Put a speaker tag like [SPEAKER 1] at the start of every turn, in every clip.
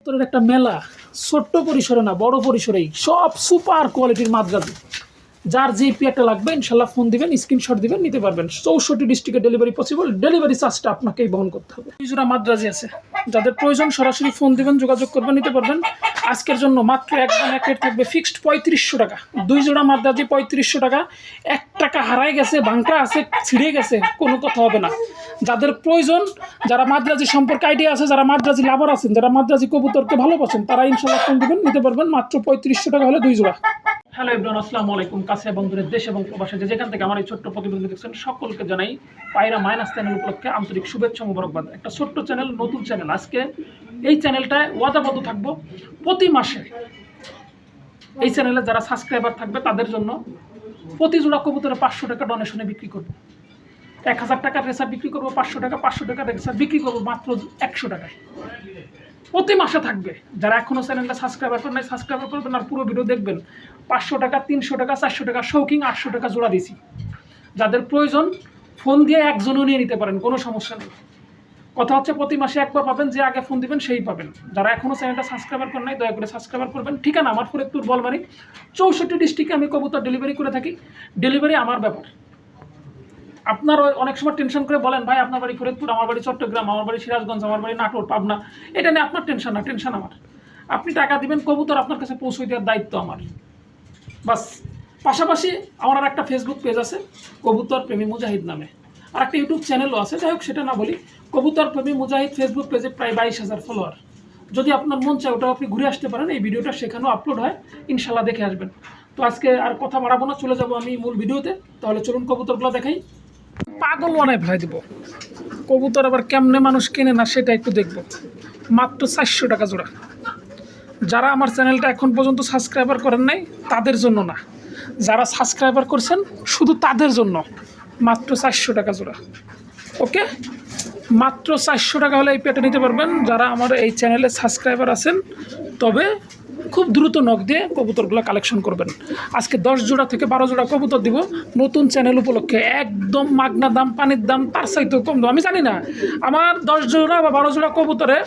[SPEAKER 1] একটা মেলা ছোট্ট পরিসরে না বড় পরিসরেই সব সুপার কোয়ালিটির মাদ্রাজি যার যে পেয়ারটা লাগবে, ইনশাল্লাহ ফোন দিবেন স্ক্রিনশট দিবেন, নিতে পারবেন। চৌষট্টি ডিস্ট্রিক্টে ডেলিভারি পসিবল ডেলিভারি চার্জটা আপনাকেই বহন করতে হবে। জোড়া মাদ্রাজি আছে। যাদের প্রয়োজন, সরাসরি ফোন দিবেন, যোগাযোগ করবেন, নিতে পারবেন। আজকের জন্য মাত্র একদম এক থাকবে ফিক্সড পঁয়ত্রিশশো টাকা। দুই জোড়া মাদ্রাজি পঁয়ত্রিশশো টাকা। এক টাকা হারাই গেছে বাংটা আছে, ছিঁড়ে গেছে, কোনো কথা হবে না। যাদের প্রয়োজন, যারা মাদ্রাজি সম্পর্কে আইডিয়া আছে, যারা মাদ্রাজি লাভার আছেন, যারা মাদ্রাজি কবুতরকে ভালোবাসেন, তারা ইনশাল্লাহ ফোন দিবেন, নিতে পারবেন। মাত্র পঁয়ত্রিশশো টাকা হলে দুই জোড়া হ্যালো ইবরান আসসালামু আলাইকুম। কাছে এবং দূরের দেশ এবং প্রবাসে যে যেখান থেকে আমার এই ছোট্ট প্রতিবেদন দেখছেন, সকলকে জানাই পায়রা মাইনাস চ্যানেল উপলক্ষে আন্তরিক শুভেচ্ছা মুবারকবাদ। একটা ছোট্ট চ্যানেল, নতুন চ্যানেল। আজকে এই চ্যানেলটায় ওয়াদাবদ্ধ থাকব। প্রতি মাসে এই চ্যানেলে যারা সাবস্ক্রাইবার থাকবে, তাদের জন্য প্রতি জোড়া কবুতরে পাঁচশো টাকা ডোনেশনে বিক্রি করব। এক হাজার টাকার রেসার বিক্রি করব, পাঁচশো টাকা, পাঁচশো টাকার রেসার বিক্রি করব মাত্র একশো টাকায়। প্রতি মাসে থাকবে। যারা এখনও চ্যানেলটা সাবস্ক্রাইবার করেন নাই সাবস্ক্রাইবার করবেন আর পুরো ভিডিও দেখবেন। পাঁচশো টাকা, তিনশো টাকা, চারশো টাকা শৌকিং আটশো টাকা জোড়া দিছি। যাদের প্রয়োজন ফোন দিয়ে একজনও নিয়ে নিতে পারেন, কোনো সমস্যা নেই। কথা হচ্ছে প্রতি মাসে একবার পাবেন, যে আগে ফোন দিবেন সেই পাবেন। যারা এখনও চ্যানেলটা সাবস্ক্রাইবার করেন নাই, দয়া করে সাবস্ক্রাইবার করবেন। ঠিকানা আমার ফরিদপুর, বলমারি। চৌষট্টি ডিস্ট্রিক্টে আমি কবুতর ডেলিভারি করে থাকি। ডেলিভারি আমার ব্যাপার। আপনার অনেক সময় টেনশন করে বলেন, ভাই, আপনার বাড়ি ফরিদপুর, আমার বাড়ি চট্টগ্রাম, আমার বাড়ি সিরাজগঞ্জ, আমার বাড়ি নাটোর, পাবনা। এটা নিয়ে আপনার টেনশন না টেনশন আমার। আপনি টাকা দিবেন, কবুতর আপনার কাছে পৌঁছে দেওয়ার দায়িত্ব আমার। বাস। পাশাপাশি আমার আর একটা ফেসবুক পেজ আছে, কবুতর প্রেমী মুজাহিদ নামে। আর একটা ইউটিউব চ্যানেলও আছে, যাই হোক, সেটা না বলি। কবুতর প্রেমী মুজাহিদ ফেসবুক পেজে প্রায় বাইশ হাজার ফলোয়ার যদি আপনার মন চায় ওটা আপনি ঘুরে আসতে পারেন। এই ভিডিওটা সেখানেও আপলোড হয়। ইনশাল্লাহ দেখে আসবেন। তো আজকে আর কথা বাড়াবো না, চলে যাব আমি মূল ভিডিওতে। তাহলে চলুন কবুতরগুলো দেখাই। পাগল বানায় ফেলাই দিব। কবুতর আবার কেমনে মানুষ কেনে না সেটা একটু দেখব। মাত্র চারশো টাকা জোড়া। যারা আমার চ্যানেলটা এখন পর্যন্ত সাবস্ক্রাইবার করেন নাই, তাদের জন্য না। যারা সাবস্ক্রাইবার করছেন, শুধু তাদের জন্য। মাত্র চারশো টাকা জোড়া। ওকে? মাত্র চারশো টাকা হলে এই পেটে নিতে পারবেন। যারা আমার এই চ্যানেলে সাবস্ক্রাইবার আছেন, তবে খুব দ্রুত নখ দিয়ে কবুতরগুলো কালেকশন করবেন। আজকে দশ জোড়া থেকে বারো জোড়া কবুতর দিব। নতুন চ্যানেল উপলক্ষে একদম মাগনা দাম, পানির দাম, তার চাইতেও কম দাম। আমি জানি না, আমার দশ জোড়া বা বারো জোড়া কবুতরে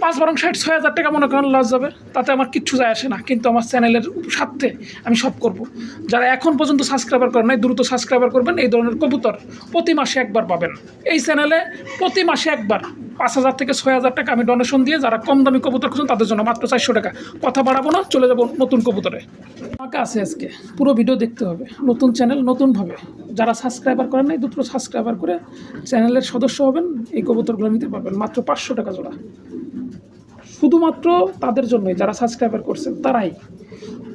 [SPEAKER 1] পাঁচ বরং ষাট, ছয় হাজার টাকা মনে করেন লস যাবে। তাতে আমার কিচ্ছু যায় আসে না। কিন্তু আমার চ্যানেলের স্বার্থে আমি সব করব। যারা এখন পর্যন্ত সাবস্ক্রাইবার করেন নাই, দ্রুত সাবস্ক্রাইবার করবেন। এই ধরনের কবুতর প্রতি মাসে একবার পাবেন। এই চ্যানেলে প্রতি মাসে একবার পাঁচ হাজার থেকে ছয় হাজার টাকা আমি ডোনেশন দিয়ে যারা কম দামি কবুতর খুঁজছেন তাদের জন্য মাত্র চারশো টাকা। কথা বাড়াবো না, চলে যাব নতুন কবুতরে। আমাকে আছে আজকে। পুরো ভিডিও দেখতে হবে। নতুন চ্যানেল নতুনভাবে। যারা সাবস্ক্রাইবার করেন নাই দুটো সাবস্ক্রাইবার করে চ্যানেলের সদস্য হবেন। এই কবুতরগুলো নিতে পারবেন। মাত্র পাঁচশো টাকা জোড়া। শুধুমাত্র তাদের জন্যই, যারা সাবস্ক্রাইবার করছেন, তারাই।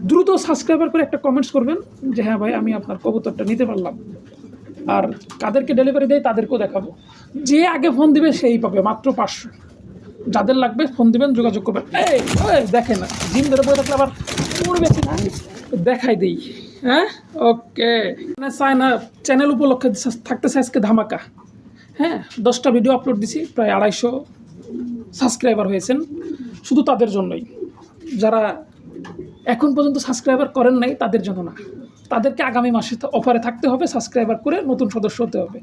[SPEAKER 1] দ্রুত সাবস্ক্রাইবার করে একটা কমেন্টস করবেন যে হ্যাঁ ভাই, আমি আপনার কবুতরটা নিতে পারলাম। আর কাদেরকে ডেলিভারি দেয়, তাদেরকেও দেখাবো। যে আগে ফোন দিবে, সেই পাবে, মাত্র পাঁচশো। যাদের লাগবে ফোন দিবেন, যোগাযোগ করবেন। এই না জিম ধরে বসে থাকলে আবার পড়বে দেখাই দিই। হ্যাঁ? ওকে। মানে চায় না চ্যানেল উপলক্ষে থাকতেছে আজকে ধামাকা। হ্যাঁ? দশটা ভিডিও আপলোড দিছি, প্রায় আড়াইশো সাবস্ক্রাইবার হয়েছেন, শুধু তাদের জন্যই। যারা এখন পর্যন্ত সাবস্ক্রাইবার করেন নাই, তাদের জন্য না। তাদেরকে আগামী মাসে অফারে থাকতে হবে, সাবস্ক্রাইবার করে নতুন সদস্য হতে হবে।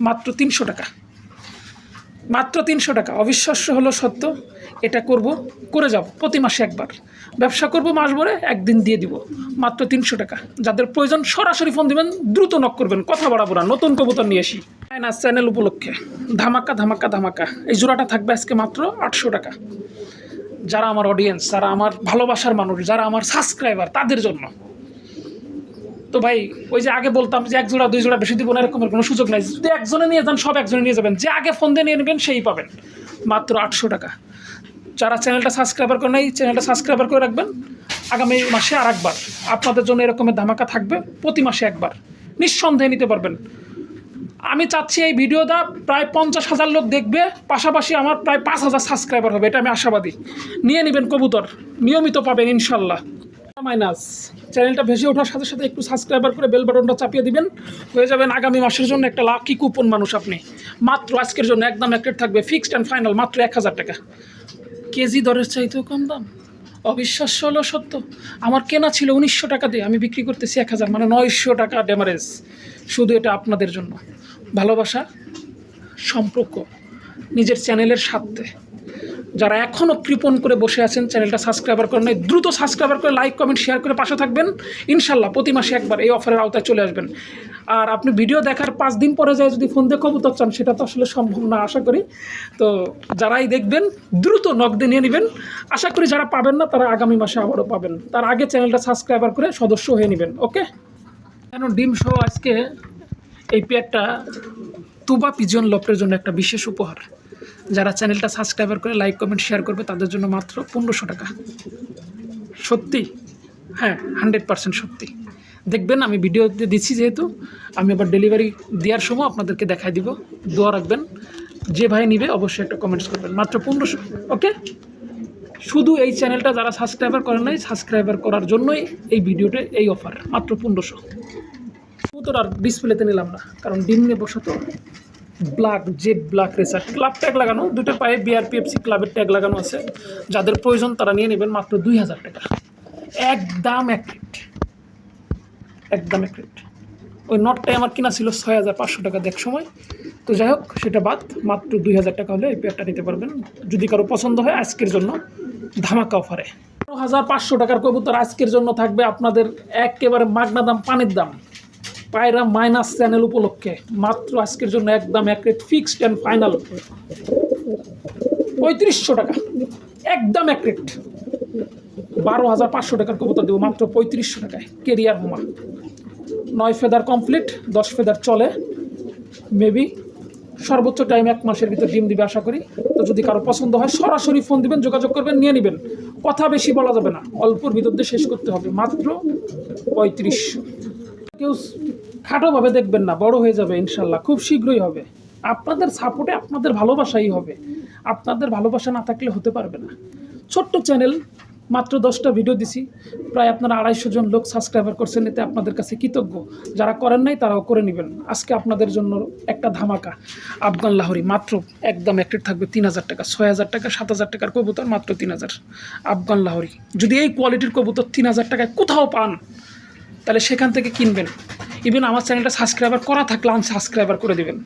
[SPEAKER 1] মাত্র তিনশো টাকা। মাত্র তিনশো টাকা। অবিশ্বাস্য হলো সত্য, এটা করব, করে যাব প্রতি মাসে একবার। ব্যবসা করব মাস ভরে, একদিন দিয়ে দিব, মাত্র তিনশো টাকা। যাদের প্রয়োজন সরাসরি ফোন দিবেন, দ্রুত নক করবেন, কথা বাড়াবো না, নতুন কবুতর নিয়ে আসি। না চ্যানেল উপলক্ষে, ধামাকা ধামাকা ধামাকা। এই জোড়াটা থাকবে আজকে মাত্র আটশো টাকা। যারা আমার অডিয়েন্স যারা আমার ভালোবাসার মানুষ, যারা আমার সাবস্ক্রাইবার তাদের জন্য। তো ভাই, ওই যে আগে বলতাম যে এক জোড়া, দুই জোড়া বেশি দিব না, এরকমের কোনো সুযোগ নাই। যদি একজনে নিয়ে যান, সব একজনে নিয়ে যাবেন। যে আগে ফোন দিয়ে নিয়ে নেবেন, সেই পাবেন। মাত্র আটশো টাকা। যারা চ্যানেলটা সাবস্ক্রাইবার করেন এই চ্যানেলটা সাবস্ক্রাইবার করে রাখবেন। আগামী মাসে আর একবার আপনাদের জন্য এরকমের ধামাকা থাকবে প্রতি মাসে একবার। নিঃসন্দেহে নিতে পারবেন। আমি চাচ্ছি এই ভিডিওটা প্রায় পঞ্চাশ হাজার লোক দেখবে। পাশাপাশি আমার প্রায় পাঁচ হাজার সাবস্ক্রাইবার হবে, এটা আমি আশাবাদী। নিয়ে নেবেন কবুতর। নিয়মিত পাবেন, ইনশাল্লাহ। মাইনাস। চ্যানেলটা ভেসে ওঠার সাথে সাথে একটু সাবস্ক্রাইবার করে বেল বাটনটা চাপিয়ে দিবেন। হয়ে যাবেন আগামী মাসের জন্য একটা লাকি কুপন মানুষ আপনি। মাত্র আজকের জন্য একদম এক থাকবে ফিক্সড অ্যান্ড ফাইনাল মাত্র এক হাজার টাকা। কেজি দরের চাইতেও কম দাম? অবিশ্বাস্য হলো সত্য। আমার কেনা ছিল উনিশশো টাকা দিয়ে, আমি বিক্রি করতেছি এক হাজার মানে নয়শো টাকা ড্যামারেজ শুধু এটা আপনাদের জন্য। ভালোবাসা, সম্পর্ক, নিজের চ্যানেলের স্বার্থে। যারা এখনও কৃপণ করে বসে আছেন, চ্যানেলটা সাবস্ক্রাইবার করেন দ্রুত সাবস্ক্রাইবার করে লাইক, কমেন্ট, শেয়ার করে পাশে থাকবেন। ইনশাল্লাহ প্রতি মাসে একবার এই অফারের আওতায় চলে আসবেন। আর আপনি ভিডিও দেখার পাঁচ দিন পরে যায় যদি ফোন দিয়ে কবুতর চান, সেটা তো আসলে সম্ভব না, আশা করি। তো যারাই দেখবেন, দ্রুত নগদে নিয়ে নেবেন। আশা করি যারা পাবেন না, তারা আগামী মাসে আবারও পাবেন। তার আগে চ্যানেলটা সাবস্ক্রাইবার করে সদস্য হয়ে নেবেন, ওকে? কেন ডিম সহ আজকে এই পেয়ারটা তুবা পিজন লপের জন্য একটা বিশেষ উপহার। যারা চ্যানেলটা সাবস্ক্রাইবার করে লাইক কমেন্ট শেয়ার করবে, তাদের জন্য মাত্র পনেরোশো টাকা। সত্যি? হ্যাঁ হান্ড্রেড পার্সেন্ট সত্যি। দেখবেন, আমি ভিডিওতে দিচ্ছি যেহেতু, আমি আবার ডেলিভারি দেওয়ার সময় আপনাদেরকে দেখাই দিব। দোয়া রাখবেন। যে ভাই নিবে, অবশ্যই একটা কমেন্টস করবেন। মাত্র পনেরোশো ওকে শুধু এই চ্যানেলটা যারা সাবস্ক্রাইবার করেন নাই সাবস্ক্রাইবার করার জন্যই এই ভিডিওতে এই অফার মাত্র পনেরোশো। কবুতর আর ডিসপ্লেতে নিলাম না, কারণ ডিম নিয়ে বসা তো। Black jade black racer club tag লাগানো দুটো পায়ে বিআরপিএফসি ক্লাবের ট্যাগ লাগানো আছে। যাদের প্রয়োজন তারা নিয়ে নেবেন মাত্র দুই হাজার টাকা। একদম এক রেট একদম এক রেট ওই নটটাই আমার কিনা ছিল ছয় হাজার পাঁচশো টাকা দেখ সময়। তো যাই হোক, সেটা বাদ, মাত্র দুই হাজার টাকা হলে এই পেয়ারটা নিতে পারবেন। যদি কারও পছন্দ হয় আজকের জন্য, ধামাকা অফারে হাজার পাঁচশো টাকার কবুতর আজকের জন্য থাকবে আপনাদের একেবারে মাগনা দাম, পানির দাম। পায়রা মাইনাস চ্যানেল উপলক্ষে। মাত্র আজকের জন্য একদম এক রেট ফিক্সড অ্যান্ড ফাইনাল পঁয়ত্রিশশো টাকা। একদম এক রেট বারো হাজার পাঁচশো টাকার কবুতর দেবো, মাত্র পঁয়ত্রিশশো টাকায়। কেরিয়ার হোমা নয় ফেদার কমপ্লিট দশ ফেদার চলে। মেবি সর্বোচ্চ টাইম এক মাসের ভিতর ডিম দিবে আশা করি। তো যদি কারও পছন্দ হয়, সরাসরি ফোন দিবেন, যোগাযোগ করবেন, নিয়ে নেবেন। কথা বেশি বলা যাবে না। অল্পর ভিতর দিয়ে শেষ করতে হবে। মাত্র পঁয়ত্রিশশো। কেউ খাটোভাবে দেখবেন না, বড় হয়ে যাবে ইনশাল্লাহ, খুব শীঘ্রই হবে। আপনাদের সাপোর্টে আপনাদের ভালোবাসাই হবে। আপনাদের ভালোবাসা না থাকলে হতে পারবে না। ছোট্ট চ্যানেল মাত্র দশটা ভিডিও দিছি, প্রায় আপনারা আড়াইশো জন লোক সাবস্ক্রাইবার করছেন, এতে আপনাদের কাছে কৃতজ্ঞ। যারা করেন নাই, তারাও করে নেবেন। আজকে আপনাদের জন্য একটা ধামাকা, আফগান লাহরি, মাত্র একদম অ্যাক্টিভ থাকবে তিন হাজার টাকা, ছয় হাজার টাকা, সাত হাজার টাকার কবুতর, মাত্র তিন হাজার। আফগান লাহরি, যদি এই কোয়ালিটির কবুতর তিন হাজার টাকায় কোথাও পান তাহলে সেখান থেকে কিনবেন। ইভেন আমার চ্যানেলটা সাবস্ক্রাইবার করা থাকলে আনসাবস্ক্রাইবার করে দেবেন।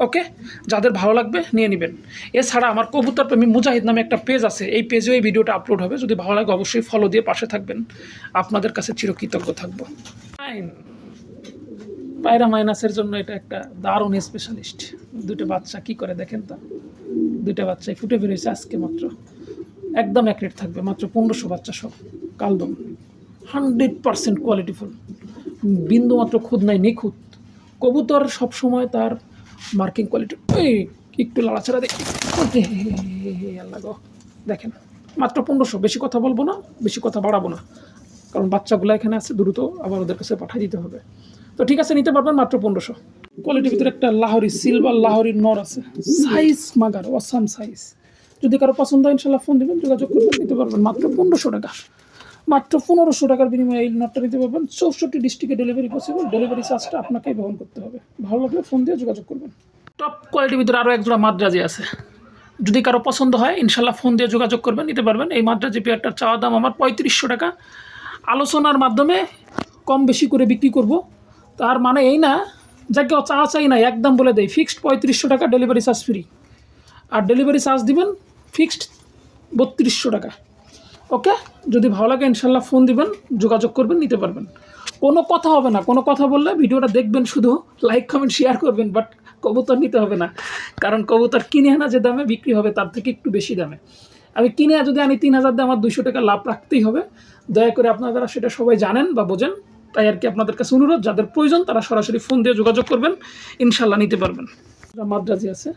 [SPEAKER 1] ওকে যাদের ভালো লাগবে নিয়ে নেবেন। এছাড়া আমার কবুতর প্রেমী মুজাহিদ নামে একটা পেজ আছে। এই পেজেও এই ভিডিওটা আপলোড হবে। যদি ভালো লাগে অবশ্যই ফলো দিয়ে পাশে থাকবেন। আপনাদের কাছে চিরকৃতজ্ঞ থাকব। পায়রা মাইনাসের জন্য এটা একটা দারুণ স্পেশালিস্ট দুটো বাচ্চা কি করে দেখেন তো? দুইটা বাচ্চাই ফুটে বেরিয়েছে আজকে মাত্র। একদম অ্যাক্রেট থাকবে। মাত্র পনেরোশো বাচ্চা সব। কালদম। হান্ড্রেড পারসেন্ট কোয়ালিটিফুল। বিন্দু মাত্র খুদ নাই, নিখুঁত। কবুতর সবসময় তার মার্কিং কোয়ালিটি, এই, একটু লাড়াছাড়া দেখি। আল্লাহ গো, দেখেন। মাত্র পনেরোশো, বেশি কথা বলব না, বেশি কথা বাড়াবো না। কারণ বাচ্চাগুলো এখানে আছে, দ্রুত আবার ওদের কাছে পাঠিয়ে দিতে হবে। তো ঠিক আছে, নিতে পারবেন মাত্র পনেরোশো। কোয়ালিটির ভিতরে একটা লাহরি, সিলভার লাহরির নর আছে। সাইজ মাগার অসাম সাইজ যদি কারও পছন্দ হয়, ইনশাল্লাহ ফোন দেবেন, যোগাযোগ করবেন, নিতে পারবেন। মাত্র পনেরোশো টাকা। মাত্র পনেরোশো টাকার বিনিময়ে এই নটটা নিতে পারবেন। চৌষট্টি ডিস্ট্রিক্টে ডেলিভারি পসিবল ডেলিভারি চার্জটা আপনাকেই বহন করতে হবে। ভালো লাগলে ফোন দিয়ে যোগাযোগ করবেন। টপ কোয়ালিটির ভিতরে আরও একজোড়া মাদ্রাজি আছে। যদি কারও পছন্দ হয় ইনশাল্লাহ ফোন দিয়ে যোগাযোগ করবেন, নিতে পারবেন। এই মাদ্রাজি পেয়ারটার চাওয়া দাম আমার পঁয়ত্রিশশো টাকা। আলোচনার মাধ্যমে কম বেশি করে বিক্রি করব। তার মানে এই না যাকে চাওয়া চাই না একদম বলে দেয় ফিক্সড পঁয়ত্রিশশো টাকা ডেলিভারি চার্জ ফ্রি আর ডেলিভারি চার্জ দিবেন ফিক্সড বত্রিশশো টাকা। ওকে? যদি ভালো লাগে, ইনশাল্লাহ ফোন দিবেন, যোগাযোগ করবেন, নিতে পারবেন। কোনো কথা হবে না, কোনো কথা বললে ভিডিওটা দেখবেন, শুধু লাইক কমেন্ট শেয়ার করবেন বাট কবুতর নিতে হবে না। কারণ কবুতর কিনে আনা যে দামে বিক্রি হবে, তার থেকে একটু বেশি দামে। আমি কিনে, যদি আনি তিন হাজার, দিয়ে আমার দুশো টাকা লাভ রাখতেই হবে। দয়া করে আপনারা সেটা সবাই জানেন বা বোঝেন, তাই আর কি আপনাদের কাছে অনুরোধ, যাদের প্রয়োজন তারা সরাসরি ফোন দিয়ে যোগাযোগ করবেন, ইনশাল্লাহ নিতে পারবেন। মাদ্রাজি আছে,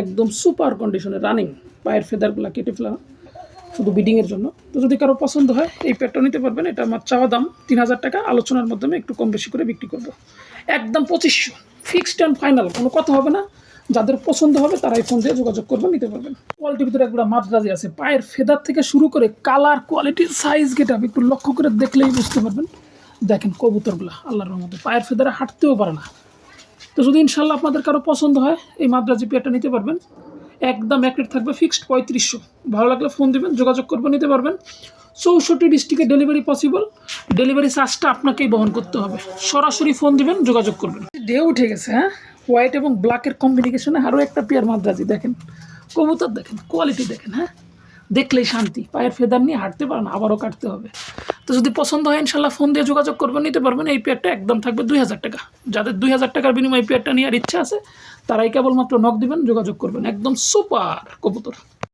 [SPEAKER 1] একদম সুপার কন্ডিশনে রানিং পায়ের ফেদারগুলো কেটে ফেলা। শুধু বিডিংয়ের জন্য। তো যদি কারও পছন্দ হয়, এই প্যাডটা নিতে পারবেন। এটা আমার চাওয়া দাম তিন হাজার টাকা। আলোচনার মাধ্যমে একটু কম বেশি করে বিক্রি করব। একদম পঁচিশশো। ফিক্সড অ্যান্ড ফাইনাল কোনো কথা হবে না। যাদের পছন্দ হবে, তারাই ফোন দিয়ে যোগাযোগ করবেন, নিতে পারবেন। কোয়ালিটির ভিতরে একগুলো মাদ্রাজি আছে। পায়ের ফেদার থেকে শুরু করে কালার কোয়ালিটি সাইজ গেট আপনি একটু লক্ষ্য করে দেখলেই বুঝতে পারবেন। দেখেন কবুতরগুলো, আল্লাহর রহমতে। পায়ের ফেদারে হাঁটতেও পারে না। তো যদি ইনশাল্লাহ আপনাদের কারও পছন্দ হয়, এই মাদ্রাজি পেয়ারটা নিতে পারবেন। একদম এক রেট থাকবে ফিক্সড পঁয়ত্রিশশো। ভালো লাগলে ফোন দেবেন, যোগাযোগ করবেন, নিতে পারবেন। চৌষট্টি ডিস্ট্রিক্টে ডেলিভারি পসিবল ডেলিভারি চার্জটা আপনাকেই বহন করতে হবে। সরাসরি ফোন দিবেন, যোগাযোগ করবেন। ডে উঠে গেছে হ্যাঁ? হোয়াইট এবং ব্ল্যাকের কম্বিনেশনে আরও একটা পেয়ার মাদ্রাজি দেখেন। কবুতর দেখেন কোয়ালিটি দেখেন হ্যাঁ? দেখলেই শান্তি। পায়ের ফেদার নিয়ে হাঁটতে পারে না আবারও কাটতে হবে। তো যদি পছন্দ হয়, ইনশাল্লাহ ফোন দিয়ে যোগাযোগ করবেন, নিতে পারবেন। এই পেয়ারটা একদম থাকবে দুই হাজার টাকা। যাদের দুই হাজার টাকার বিনিময়ে পেয়ারটা নেওয়ার ইচ্ছা আছে, তারাই কেবলমাত্র নক দিবেন, যোগাযোগ করবেন। একদম সুপার কবুতর।